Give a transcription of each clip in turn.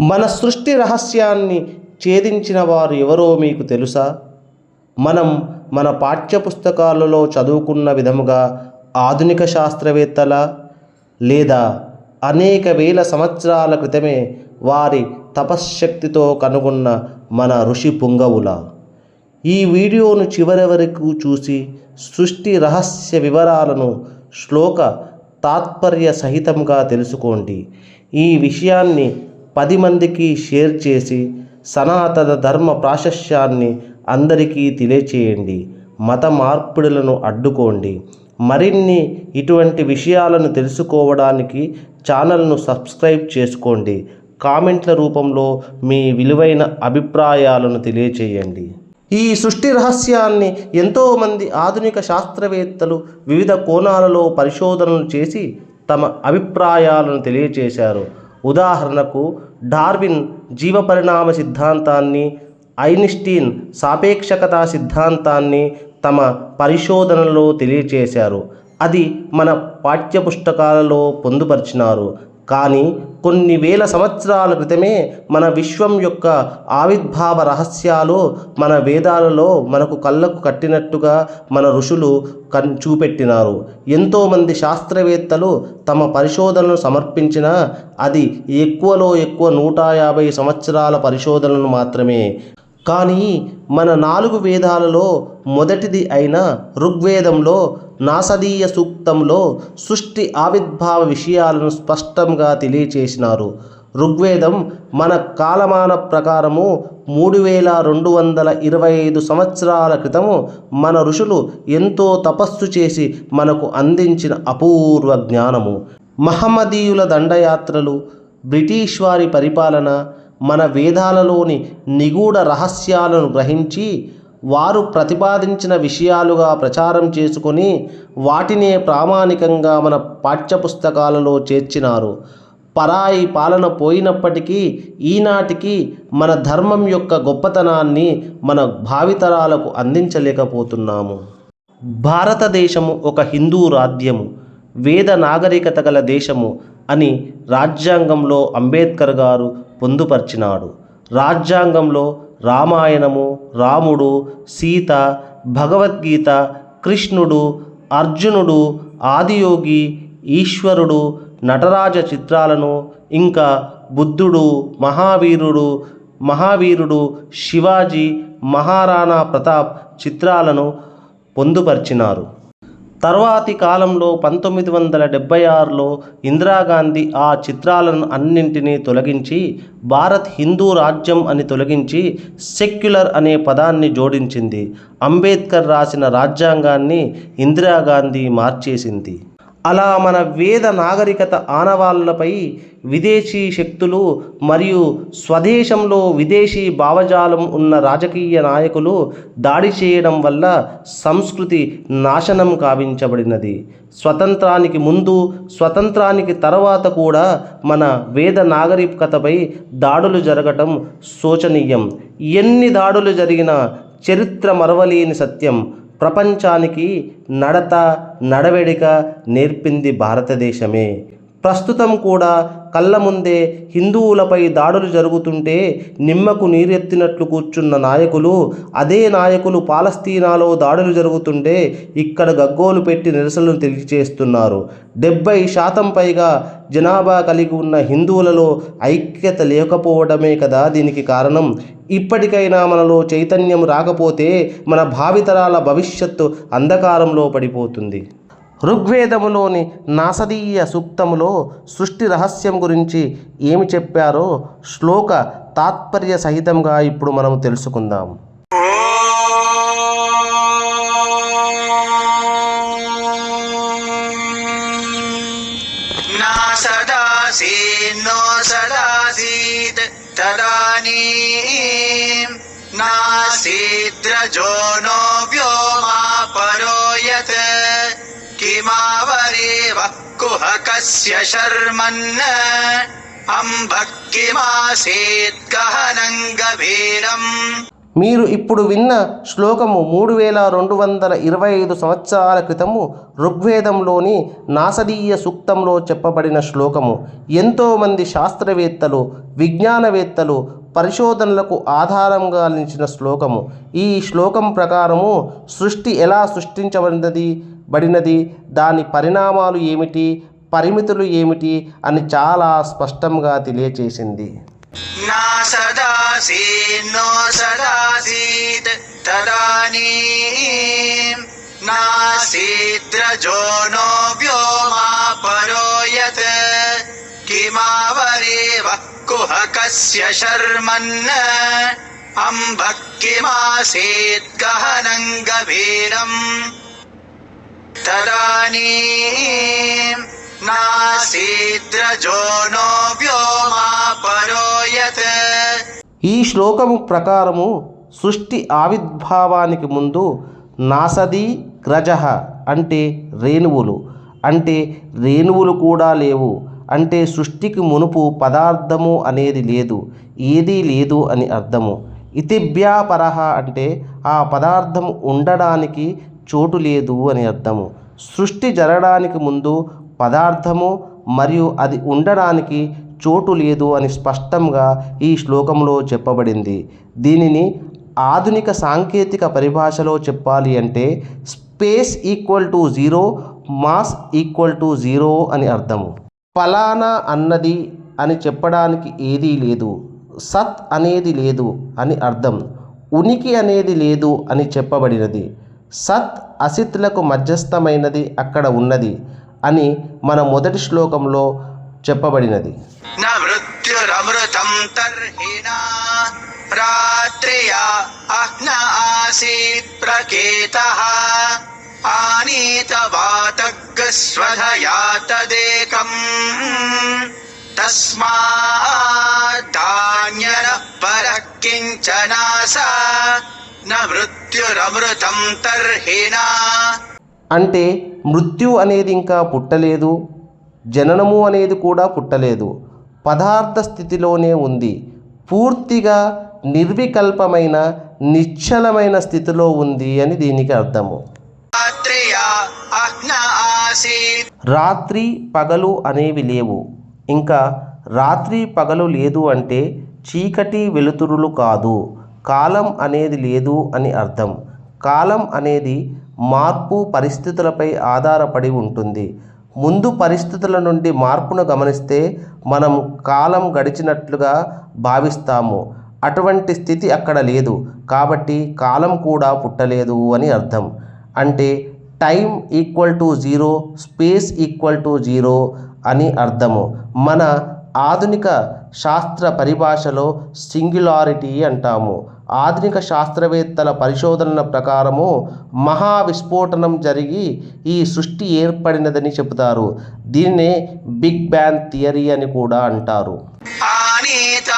మన సృష్టి రహస్యాన్ని ఛేదించిన వారు ఎవరో మీకు తెలుసా? మనం మన పాఠ్యపుస్తకాలలో చదువుకున్న విధముగా ఆధునిక శాస్త్రవేత్తల లేదా అనేక వేల సంవత్సరాల క్రితమే వారి తపశ్శక్తితో కనుగొన్న మన ఋషి పుంగవుల. ఈ వీడియోను చివరి వరకు చూసి సృష్టి రహస్య వివరాలను శ్లోక తాత్పర్య సహితంగా తెలుసుకోండి. ఈ విషయాన్ని పది మందికి షేర్ చేసి సనాతన ధర్మ ప్రాశస్యాన్ని అందరికీ తెలియచేయండి. మత మార్పిడులను అడ్డుకోండి. మరిన్ని ఇటువంటి విషయాలను తెలుసుకోవడానికి ఛానల్ను సబ్స్క్రైబ్ చేసుకోండి. కామెంట్ల రూపంలో మీ విలువైన అభిప్రాయాలను తెలియచేయండి. ఈ సృష్టి రహస్యాన్ని ఎంతోమంది ఆధునిక శాస్త్రవేత్తలు వివిధ కోణాలలో పరిశోధనలు చేసి తమ అభిప్రాయాలను తెలియచేశారు. ఉదాహరణకు డార్విన్ జీవపరిణామ సిద్ధాంతాన్ని ఐన్స్టీన్ సాపేక్షకతా సిద్ధాంతాన్ని తమ పరిశోధనలో తెలియచేశారు. అది మన పాఠ్యపుస్తకాలలో పొందుపరిచినారు. కానీ కొన్ని వేల సంవత్సరాల క్రితమే మన విశ్వం యొక్క ఆవిర్భావ రహస్యాలు మన వేదాలలో మనకు కళ్ళకు కట్టినట్టుగా మన ఋషులు కన్ చూపెట్టినారు. ఎంతోమంది శాస్త్రవేత్తలు తమ పరిశోధనలు సమర్పించిన అది ఎక్కువలో ఎక్కువ నూట యాభై సంవత్సరాల పరిశోధనలు మాత్రమే. కానీ మన నాలుగు వేదాలలో మొదటిది అయిన ఋగ్వేదంలో నాసదీయ సూక్తంలో సృష్టి ఆవిర్భావ విషయాలను స్పష్టంగా తెలియచేసినారు. ఋగ్వేదం మన కాలమాన ప్రకారము మూడు వేల రెండు వందల ఇరవై ఐదు సంవత్సరాల క్రితము మన ఋషులు ఎంతో తపస్సు చేసి మనకు అందించిన అపూర్వ జ్ఞానము. మహమ్మదీయుల దండయాత్రలు బ్రిటిష్ వారి పరిపాలన మన వేదాలలోని నిగూఢ రహస్యాలను గ్రహించి వారు ప్రతిపాదించిన విషయాలుగా ప్రచారం చేసుకొని వాటినే ప్రామాణికంగా మన పాఠ్యపుస్తకాలలో చేర్చినారు. పరాయి పాలన పోయినప్పటికీ ఈనాటికి మన ధర్మం యొక్క గొప్పతనాన్ని మన భావితరాలకు అందించలేకపోతున్నాము. భారతదేశము ఒక హిందూ రాజ్యము వేద నాగరికత గల దేశము అని రాజ్యాంగంలో అంబేద్కర్ గారు పొందుపరిచినాడు. రాజ్యాంగంలో రామాయణము రాముడు సీత భగవద్గీత కృష్ణుడు అర్జునుడు ఆదియోగి ఈశ్వరుడు నటరాజ చిత్రాలను ఇంకా బుద్ధుడు మహావీరుడు మహావీరుడు శివాజీ మహారాణా ప్రతాప్ చిత్రాలను పొందుపరిచినారు. తర్వాతి కాలంలో పంతొమ్మిది వందల డెబ్బై ఆరులో ఇందిరాగాంధీ ఆ చిత్రాలను అన్నింటినీ తొలగించి భారత్ హిందూ రాజ్యం అని తొలగించి సెక్యులర్ అనే పదాన్ని జోడించింది. అంబేద్కర్ రాసిన రాజ్యాంగాన్ని ఇందిరాగాంధీ మార్చేసింది. అలా మన వేద నాగరికత ఆనవాళ్ళపై విదేశీ శక్తులు మరియు స్వదేశంలో విదేశీ భావజాలం ఉన్న రాజకీయ నాయకులు దాడి చేయడం వల్ల సంస్కృతి నాశనం కావించబడినది. స్వతంత్రానికి ముందు స్వతంత్రానికి తర్వాత కూడా మన వేద నాగరికతపై దాడులు జరగటం శోచనీయం. ఎన్ని దాడులు జరిగినా చరిత్ర మరవలేని సత్యం. ప్రపంచానికి నడత నడవడిక నేర్పింది భారతదేశమే. ప్రస్తుతం కూడా కళ్ళ ముందే హిందువులపై దాడులు జరుగుతుంటే నిమ్మకు నీరెత్తినట్లు కూర్చున్న నాయకులు అదే నాయకులు పాలస్తీనాలో దాడులు జరుగుతుంటే ఇక్కడ గగ్గోలు పెట్టి నిరసనలు తెలియజేస్తున్నారు. డెబ్బై శాతం పైగా జనాభా కలిగి ఉన్న హిందువులలో ఐక్యత లేకపోవడమే కదా దీనికి కారణం. ఇప్పటికైనా మనలో చైతన్యం రాకపోతే మన భావితరాల భవిష్యత్తు అంధకారంలో పడిపోతుంది. ఋగ్వేదములోని నాసదీయ సూక్తములో సృష్టి రహస్యం గురించి ఏమి చెప్పారో శ్లోక తాత్పర్య సహితంగా ఇప్పుడు మనం తెలుసుకుందాం. సదాసీన్నో సదాసీత్ నాసీద్రజో నో వ్యోమా పరోయత్ किमावरेव कुहकस्य शर्मन् अम्बः किमासीत् गहनम् गभीरम् మీరు ఇప్పుడు విన్న శ్లోకము మూడు వేల రెండు వందల ఇరవై ఐదు సంవత్సరాల క్రితము ఋగ్వేదంలోని నాసదీయ సూక్తంలో చెప్పబడిన శ్లోకము ఎంతోమంది శాస్త్రవేత్తలు విజ్ఞానవేత్తలు పరిశోధనలకు ఆధారంగా నిలిచిన శ్లోకము. ఈ శ్లోకం ప్రకారము సృష్టి ఎలా సృష్టించబడినది బడినది దాని పరిణామాలు ఏమిటి పరిమితులు ఏమిటి అని చాలా స్పష్టంగా తెలియచేసింది. నా సదాసీన్నో సదాసీత్ తదానీం నాసీద్రజో కుహకస్య శర్మన్న. అంబః కిమాసీత్ గహనం గభీరం తదానీం నాసీద్రజో నో ఈ శ్లోకము ప్రకారము సృష్టి ఆవిర్భావానికి ముందు నాసది గ్రజ అంటే రేణువులు. అంటే రేణువులు కూడా లేవు. అంటే సృష్టికి మునుపు పదార్థము అనేది లేదు ఏదీ లేదు అని అర్థము. ఇతిభ్యాపరహ అంటే ఆ పదార్థం ఉండడానికి చోటు లేదు అని అర్థము. సృష్టి జరగడానికి ముందు పదార్థము మరియు అది ఉండడానికి చోటు లేదు అని స్పష్టంగా ఈ శ్లోకంలో చెప్పబడింది. దీనిని ఆధునిక సాంకేతిక పరిభాషలో చెప్పాలి అంటే space equal to zero mass equal to zero అని అర్థము. ఫలానా అన్నది అని చెప్పడానికి ఏదీ లేదు. సత్ అనేది లేదు అని అర్థం. ఉనికి అనేది లేదు అని చెప్పబడినది. సత్ అసిత్లకు మధ్యస్థమైనది అక్కడ ఉన్నది అని మన మొదటి శ్లోకంలో చెప్పబడినది. రాత్రియా ప్రకేత अह्न आसीत् प्रकेतः आनीतवातग्स्वधया तदेकम् तस्माद्धान्यनः परः किञ्चनासा न मृत्युरमृतं तर्हिणा అంటే మృత్యు అనేది ఇంకా పుట్టలేదు జననము అనేది కూడా పుట్టలేదు పదార్థ స్థితిలోనే ఉంది పూర్తిగా నిర్వికల్పమైన నిశ్చలమైన స్థితిలో ఉంది అని దీనికి అర్థము रात्र्या अह्न आसीत् రాత్రి పగలు అనేవి లేవు. ఇంకా రాత్రి పగలు లేదు అంటే చీకటి వెలుతురులు కాదు. కాలం అనేది లేదు అని అర్థం. కాలం అనేది మార్పు పరిస్థితులపై ఆధారపడి ఉంటుంది. ముందు పరిస్థితుల నుండి మార్పును గమనిస్తే మనం కాలం గడిచినట్లుగా భావిస్తాము. అటువంటి స్థితి అక్కడ లేదు. కాబట్టి కాలం కూడా పుట్టలేదు అని అర్థం. అంటే time equal to zero space equal to zero అని అర్థము. మన ఆధునిక శాస్త్ర పరిభాషలో సింగ్యులారిటీ అంటాము. ఆధునిక శాస్త్రవేత్తల పరిశోధనల ప్రకారము మహా విస్ఫోటనం జరిగి ఈ సృష్టి ఏర్పడినదని చెబుతారు. దీన్నే బిగ్ బ్యాంగ్ థియరీ అని కూడా అంటారు. ఆనేత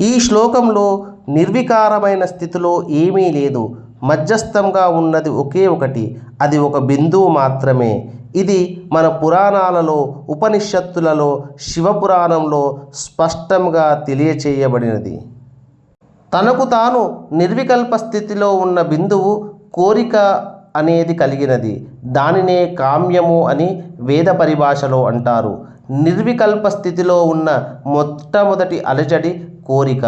ఈ శ్లోకంలో నిర్వికారమైన స్థితిలో ఏమీ లేదు. మధ్యస్థంగా ఉన్నది ఒకే ఒకటి. అది ఒక బిందువు మాత్రమే. ఇది మన పురాణాలలో ఉపనిషత్తులలో శివపురాణంలో స్పష్టంగా తెలియచేయబడినది. తనకు తాను నిర్వికల్ప స్థితిలో ఉన్న బిందువు కోరిక అనేది కలిగినది. దానినే కామ్యము అని వేద పరిభాషలో అంటారు. నిర్వికల్ప స్థితిలో ఉన్న మొట్టమొదటి అలజడి కోరిక.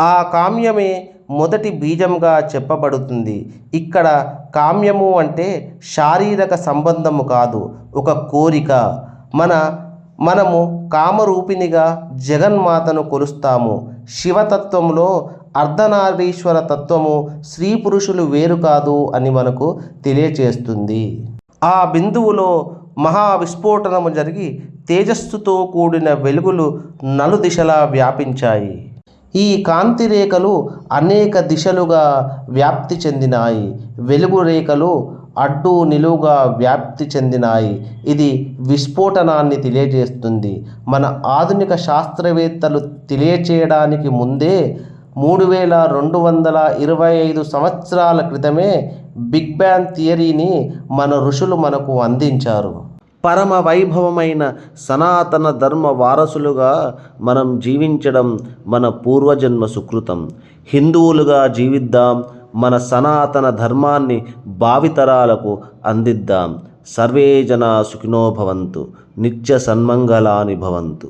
ఆ కామ్యమే మొదటి బీజంగా చెప్పబడుతుంది. ఇక్కడ కామ్యము అంటే శారీరక సంబంధము కాదు ఒక కోరిక. మన మనము కామరూపిణిగా జగన్మాతను కొలుస్తాము. శివతత్వంలో అర్ధనారీశ్వర తత్వము స్త్రీ పురుషులు వేరు కాదు అని మనకు తెలియచేస్తుంది. ఆ బిందువులో మహా విస్ఫోటనము జరిగి తేజస్సుతో కూడిన వెలుగులు నలుదిశలా వ్యాపించాయి. ఈ కాంతి రేఖలు అనేక దిశలుగా వ్యాప్తి చెందినాయి. వెలుగు రేఖలు అడ్డు నిలువుగా వ్యాప్తి చెందినాయి. ఇది విస్ఫోటనాన్ని తెలియజేస్తుంది. మన ఆధునిక శాస్త్రవేత్తలు తెలియచేయడానికి ముందే మూడు వేల రెండు వందల ఇరవై ఐదు సంవత్సరాల క్రితమే బిగ్ బ్యాంగ్ థియరీని మన ఋషులు మనకు అందించారు. పరమ వైభవమైన సనాతన ధర్మ వారసులుగా మనం జీవించడం మన పూర్వజన్మ సుకృతం. హిందువులుగా జీవిద్దాం మన సనాతన ధర్మాన్ని భావితరాలకు అందిద్దాం. సర్వే జనా సుఖినో భవంతు నిత్య సన్మంగళాని భవంతు.